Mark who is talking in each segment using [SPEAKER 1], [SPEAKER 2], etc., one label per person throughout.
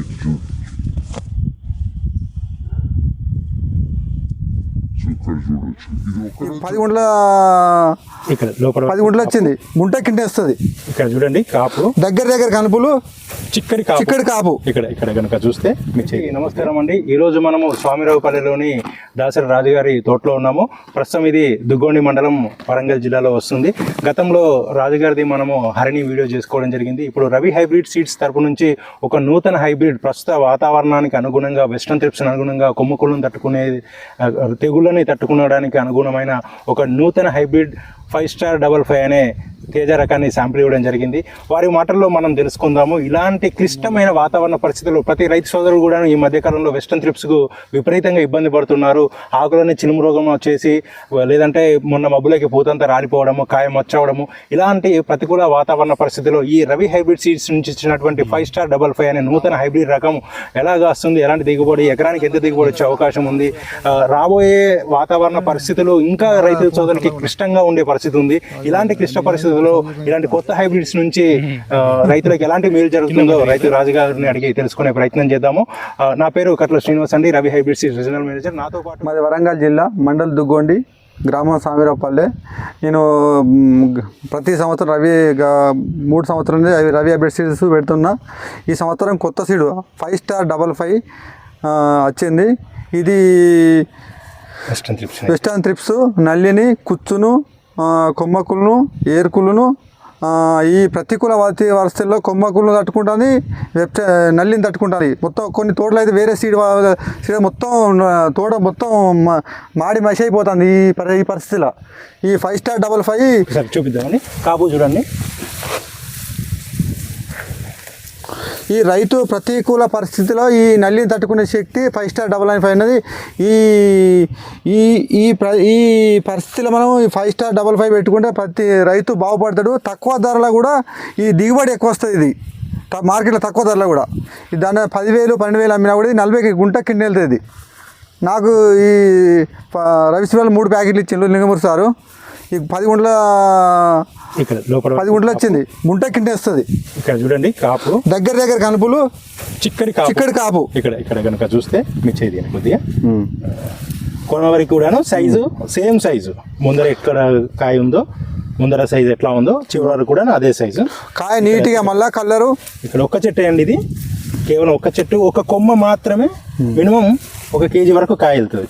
[SPEAKER 1] ఇటు ఇక్కడ చూడొచ్చు. ఇది ఒక
[SPEAKER 2] పది గుంటల
[SPEAKER 3] ఇక్కడ లోపల
[SPEAKER 2] పది గుంటలు వచ్చింది. గుంట కింద వస్తుంది.
[SPEAKER 3] ఇక్కడ చూడండి కాపు.
[SPEAKER 2] దగ్గర దగ్గర కనుపులు
[SPEAKER 3] చిక్కడి కాపు.
[SPEAKER 2] చిక్కడి కాపు.
[SPEAKER 3] ఇక్కడ ఇక్కడ కనుక చూస్తే మీ చెయ్యి నమస్కారం అండి. ఈ రోజు మనము స్వామిరావుపల్లిలోని దాసరి రాజుగారి తోటలో ఉన్నాము. ప్రస్తుతం ఇది దుగ్గోండి మండలం వరంగల్ జిల్లాలో వస్తుంది. గతంలో రాజుగారిది మనము హరిణి వీడియో చేసుకోవడం జరిగింది. ఇప్పుడు రవి హైబ్రిడ్ సీడ్స్ తరపు నుంచి ఒక నూతన హైబ్రిడ్ ప్రస్తుత వాతావరణానికి అనుగుణంగా వెస్ట్రన్ ట్రిప్స్ అనుగుణంగా కొమ్ముకులను తట్టుకునే తెగుళ్ళని పెట్టుకునడానికి అనుగుణమైన ఒక నూతన hybrid five star double five అనే తేజ రకాన్ని శాంపుల్ ఇవ్వడం జరిగింది. వారి మాటల్లో మనం తెలుసుకుందాము. ఇలాంటి క్లిష్టమైన వాతావరణ పరిస్థితుల్లో ప్రతి రైతు సోదరులు కూడా ఈ మధ్యకాలంలో వెస్టర్న్ త్రిప్స్కు విపరీతంగా ఇబ్బంది పడుతున్నారు. ఆకులని చినుము రోగం వచ్చేసి లేదంటే మొన్న మబ్బులకి పూతంతా రాలిపోవడము కాయ మచ్చవడము ఇలాంటి ప్రతికూల వాతావరణ పరిస్థితుల్లో ఈ రవి హైబ్రిడ్ సీడ్స్ నుంచి ఇచ్చినటువంటి ఫైవ్ స్టార్ డబల్ ఫైవ్ అనే నూతన హైబ్రిడ్ రకం ఎలాగా వస్తుంది? ఎలాంటి దిగుబడి ఎకరానికి ఎంత దిగుబడి వచ్చే అవకాశం ఉంది? రాబోయే వాతావరణ పరిస్థితులు ఇంకా రైతు సోదరులకి క్లిష్టంగా ఉండే పరిస్థితి ఉంది. ఇలాంటి క్లిష్ట పరిస్థితుల్లో ఇలాంటి కొత్త హైబ్రిడ్స్ నుంచి రైతులకు ఎలాంటి మేలు జరుగుతుందో రైతు రాజుగారిని అడిగి తెలుసుకునే ప్రయత్నం చేద్దాము. నా పేరు కట్ల శ్రీనివాస్ అండి రవి హైబ్రిడ్స్ రీజనల్ మేనేజర్ నాతో పాటు
[SPEAKER 2] మాది వరంగల్ జిల్లా మండల్ దుగ్గొండి గ్రామం సామిరాపల్లె. నేను ప్రతి సంవత్సరం రవి మూడు సంవత్సరాల నుంచి రవి రవి హైబ్రిడ్ సీడ్స్ పెడుతున్నా. ఈ సంవత్సరం కొత్త seed five star double five వచ్చింది. ఇది
[SPEAKER 3] వెస్టర్న్ ట్రిప్స్
[SPEAKER 2] త్రిప్స్ నల్లిని కుచ్చును కొమ్మకులను ఏర్కులను ఈ ప్రతికూల వాతి పరిస్థితుల్లో కొమ్మకులను తట్టుకుంటుంది వెబ్సై నల్లిని తట్టుకుంటుంది. మొత్తం కొన్ని తోటలు అయితే వేరే సీడ్ వా- సీడ్ మొత్తం తోట మొత్తం మా- మాడి మసి అయిపోతుంది ఈ పరి- ఈ పరిస్థితిలో. ఈ ఫైవ్ స్టార్ డబల్ ఫైవ్
[SPEAKER 3] చూపిద్దామని. కాబో చూడండి.
[SPEAKER 2] ఈ రైతు ప్రతికూల పరిస్థితిలో ఈ నల్లిని తట్టుకునే శక్తి five star double nine five అనేది ఈ ఈ ఈ ప్ర ఈ పరిస్థితిలో మనం ఈ ఫైవ్ స్టార్ డబల్ ఫైవ్ పెట్టుకుంటే ప్రతి రైతు బాగుపడతాడు. తక్కువ ధరలో కూడా ఈ దిగుబడి ఎక్కువ వస్తుంది ఇది. మార్కెట్లో తక్కువ ధరలో కూడా. దాని పదివేలు పన్నెండు వేలు అమ్మినా కూడా నలభైకి గుంట కింద వెళ్తుంది. నాకు ఈ ప- రవిశ్వరాలు మూడు ప్యాకెట్లు ఇచ్చిండు లింగమూరు సారు. ఈ పది గుంటల
[SPEAKER 3] ఇక్కడ లోపల
[SPEAKER 2] పది గుంటలు వచ్చింది. గుంట కింద వస్తుంది.
[SPEAKER 3] ఇక్కడ చూడండి కాపు.
[SPEAKER 2] దగ్గర దగ్గర కనుపులు
[SPEAKER 3] చిక్కడి కాపు.
[SPEAKER 2] చిక్కడి కాపు.
[SPEAKER 3] ఇక్కడ ఇక్కడ కనుక చూస్తే మీ చేయి కొద్దిగా. కొన వరకు కూడాను సైజు సేమ్ సైజు. ముందర ఎక్కడ కాయ ఉందో ముందర సైజు ఎట్లా ఉందో చివరి వరకు కూడా అదే సైజు.
[SPEAKER 2] కాయ నీట్గా మళ్ళా కలరు.
[SPEAKER 3] ఇక్కడ ఒక్క చెట్టు అండి ఇది. కేవలం ఒక్క చెట్టు ఒక కొమ్మ మాత్రమే మినిమం ఒక కేజీ వరకు కాయ వెళ్తుంది.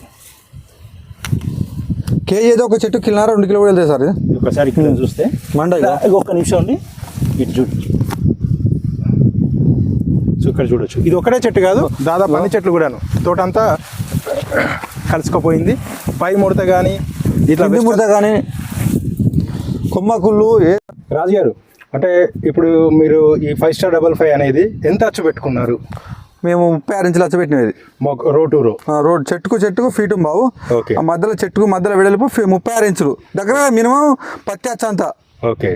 [SPEAKER 2] కేజీ ఏదో ఒక చెట్టు కిలోన్నర రెండు కిలో కూడా వెళ్తాయి సార్ ఇది.
[SPEAKER 3] ఒకసారి ఇక్కడ చూస్తే.
[SPEAKER 2] మండ
[SPEAKER 3] ఒక్క నిమిషం అండి ఇటు చూడు. సో ఇక్కడ చూడొచ్చు. ఇది ఒకటే చెట్టు కాదు దాదాపు అన్ని చెట్లు కూడాను. తోట అంతా కలుసుకుపోయింది. పై ముడత కానీ ఇట్లా
[SPEAKER 2] ముడత కానీ కొమ్మకుళ్ళు ఏ
[SPEAKER 3] రాజు గారు అంటే ఇప్పుడు మీరు ఈ ఫైవ్ స్టార్ డబల్ ఫైవ్ అనేది ఎంత అచ్చు పెట్టుకున్నారు?
[SPEAKER 2] మేము ముప్పై ఆరు ఇంచులు వచ్చపెట్టినవి ఇది
[SPEAKER 3] మొక్క రో టు రో
[SPEAKER 2] ఆ, రోడ్ చెట్టుకు చెట్టుకు ఫీటు బావు మధ్యలో చెట్టుకు మధ్యలో వెడల్పు ముప్పై ఆరు ఇంచులు. దగ్గర మినిమం పత్తి అచ్చ అంత
[SPEAKER 3] ఓకే.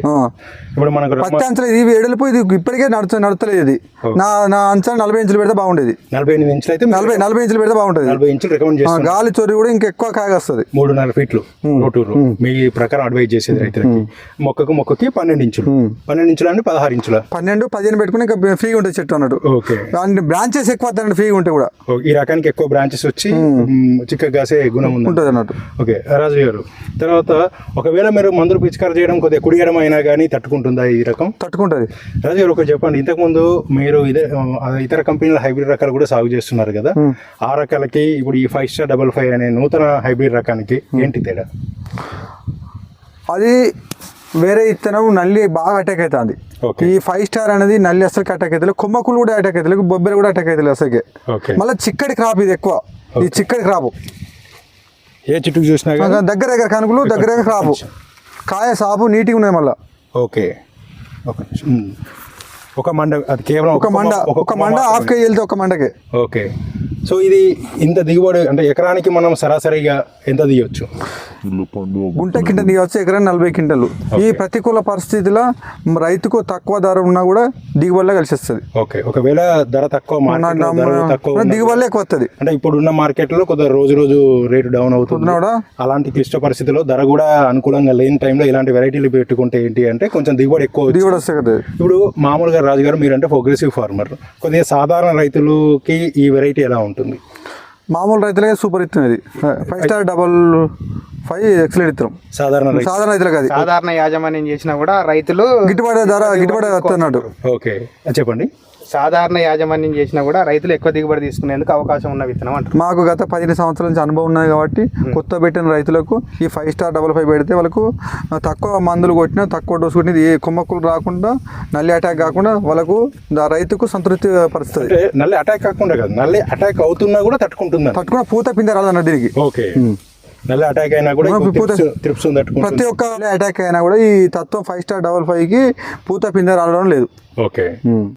[SPEAKER 3] ఇప్పుడు మనకు
[SPEAKER 2] పత్తి అంచులు ఇది వెడల్పు ఇది ఇప్పటికే నడుచు నడుతలేదు ఇది. నా నా అంచనా నలభై ఇంచులు పెడితే బాగుండేది.
[SPEAKER 3] నలభై ఎనిమిది ఇంచులు అయితే
[SPEAKER 2] నలభై నలభై ఇంచులు పెడితే బాగుంటుంది.
[SPEAKER 3] నలభై ఇంచులు రికమెండ్
[SPEAKER 2] గాలి చొరి కూడా ఇంకెక్కువ కాయ వస్తుంది
[SPEAKER 3] మూడున్నర ఫీట్లు మీ ప్రకారం అడ్వైజ్ చేసేది రైతులకి. మొక్కకు మొక్కకి పన్నెండు ఇంచులు. పన్నెండు ఇంచులు అంటే పదహారు ఇంచుల?
[SPEAKER 2] పన్నెండు పదిహేను పెట్టుకుని ఇంకా ఫ్రీగా ఉంటుంది చెట్టు అన్నట్టు.
[SPEAKER 3] ఓకే.
[SPEAKER 2] దాని బ్రాంచెస్ ఎక్కువ వస్తాయండి ఫ్రీగా ఉంటే కూడా.
[SPEAKER 3] ఈ రకానికి ఎక్కువ బ్రాంచెస్ వచ్చి మ్, చిక్కగా కాసే గుణం
[SPEAKER 2] ఉంటుంది అన్నట్టు.
[SPEAKER 3] ఓకే రాజు గారు. తర్వాత ఒకవేళ మీరు మందులు పిచికారు చేయడం కొద్దిగా కుడియడం అయినా కానీ తట్టుకుంటుందా ఈ రకం?
[SPEAKER 2] తట్టుకుంటుంది.
[SPEAKER 3] రాజు గారు ఒకటి చెప్పండి. ఇంతకుముందు మీరు ఇదే ఆ, ఇతర కంపెనీల హైబ్రిడ్ రకాలు కూడా సాగు చేస్తున్నారు కదా. ఆ రకాలకి ఇప్పుడు ఈ ఫైవ్ స్టార్ డబల్ ఫైవ్ అనే నూతన హైబ్రిడ్ రకానికి ఏంటి తేడా?
[SPEAKER 2] అది వేరే ఇత్తనం నల్లి బాగా అటాక్ అవుతుంది. ఈ ఫైవ్ స్టార్ అనేది నల్లి అసలు అటాక్ అవుతుంది కొమ్మకులు కూడా అటాక్ అవుతుంది బొబ్బెలు కూడా అటాక్ అవుతుంది అసలుకి. మళ్ళీ చిక్కడి క్రాప్ ఇది ఎక్కువ. ఇది చిక్కడి క్రాప్
[SPEAKER 3] ఏ చెట్టుకు చూసినా
[SPEAKER 2] దగ్గర దగ్గర కనుకలు దగ్గర దగ్గర క్రాపు కాయ సాపు నీట్గా ఉన్నాయి మళ్ళీ
[SPEAKER 3] ఓకే. మ్. ఒక మండ అది కేవలం
[SPEAKER 2] ఒక మండ ఒక మండ హాఫ్ కేజీ వెళ్తే ఒక మండకి
[SPEAKER 3] ఓకే సో ఇది ఇంత దిగుబడి అంటే ఎకరానికి మనం సరాసరిగా ఎంత తీయొచ్చు
[SPEAKER 1] పండుగ
[SPEAKER 2] గుంట కింట దిగవచ్చు ఎకరం నలభై క్వింటలు. ఈ ప్రతికూల పరిస్థితిలో రైతుకు తక్కువ ధర ఉన్నా కూడా దిగుబడిలో కలిసి వస్తుంది
[SPEAKER 3] ఓకే. ఒకవేళ ధర తక్కువ మార్కెట్లో ధర తక్కువ ఉన్నా
[SPEAKER 2] దిగుబడి ఎక్కువ వస్తుంది
[SPEAKER 3] అంటే ఇప్పుడున్న మార్కెట్లో కొద్దిగా రోజు రోజు రేటు డౌన్ అవుతుంది. అలాంటి క్లిష్ట పరిస్థితిలో ధర కూడా అనుకూలంగా లేని టైంలో ఇలాంటి వెరైటీలు పెట్టుకుంటే ఏంటి అంటే కొంచెం దిగుబడి ఎక్కువ
[SPEAKER 2] దిగుబడి వస్తుంది కదా.
[SPEAKER 3] ఇప్పుడు మామూలుగా రాజుగారు మీరంటే ప్రోగ్రెసివ్ ఫార్మర్ కొద్దిగా సాధారణ రైతులకి ఈ వెరైటీ ఎలా ఉంటుంది.
[SPEAKER 2] మామూలు రైతులకే సూపర్ ఇత్తం ఇది. Five star double five excellent ఇత్తం
[SPEAKER 3] సాధారణ
[SPEAKER 2] సాధారణ రైతులకు అది.
[SPEAKER 4] సాధారణ యాజమాన్యం చేసినా కూడా రైతులు
[SPEAKER 2] గిట్టుబాటు ధర గిట్టుబాటు వస్తున్నాడు
[SPEAKER 3] ఓకే. చెప్పండి.
[SPEAKER 4] సాధారణ యాజమాన్యం చేసినా కూడా రైతులు ఎక్కువ దిగుబడి తీసుకునేందుకు అవకాశం ఉన్న విత్తనం అంటారు.
[SPEAKER 2] మాకు గత పదిహేను సంవత్సరాల నుంచి అనుభవం ఉన్నది కాబట్టి కొత్త పెట్టిన రైతులకు ఈ ఫైవ్ స్టార్ డబల్ ఫైవ్ పెడితే వాళ్ళకు తక్కువ మందులు కొట్టినా తక్కువ డోసు కొట్టిన ఏ కొమ్మక్కులు రాకుండా నల్లి అటాక్ కాకుండా వాళ్ళకు రైతుకు సంతృప్తి పరుస్తుంది.
[SPEAKER 3] నల్లి అటాక్ కాకుండా కాదు నల్లి అటాక్ అవుతున్నా కూడా తట్టుకుంటుందని
[SPEAKER 2] తట్టుకున్న పూత పిండి రాదన్న దీనికి
[SPEAKER 3] ఓకే. నల్లి అటాక్ అయినా కూడా త్రిప్స్ తట్టుకుంటుంది.
[SPEAKER 2] ప్రతి ఒక్క అటాక్ అయినా కూడా ఈ తత్వం ఫైవ్ స్టార్ డబల్ ఫైవ్కి పూత పిందె రావడం లేదు.
[SPEAKER 3] ఓకే.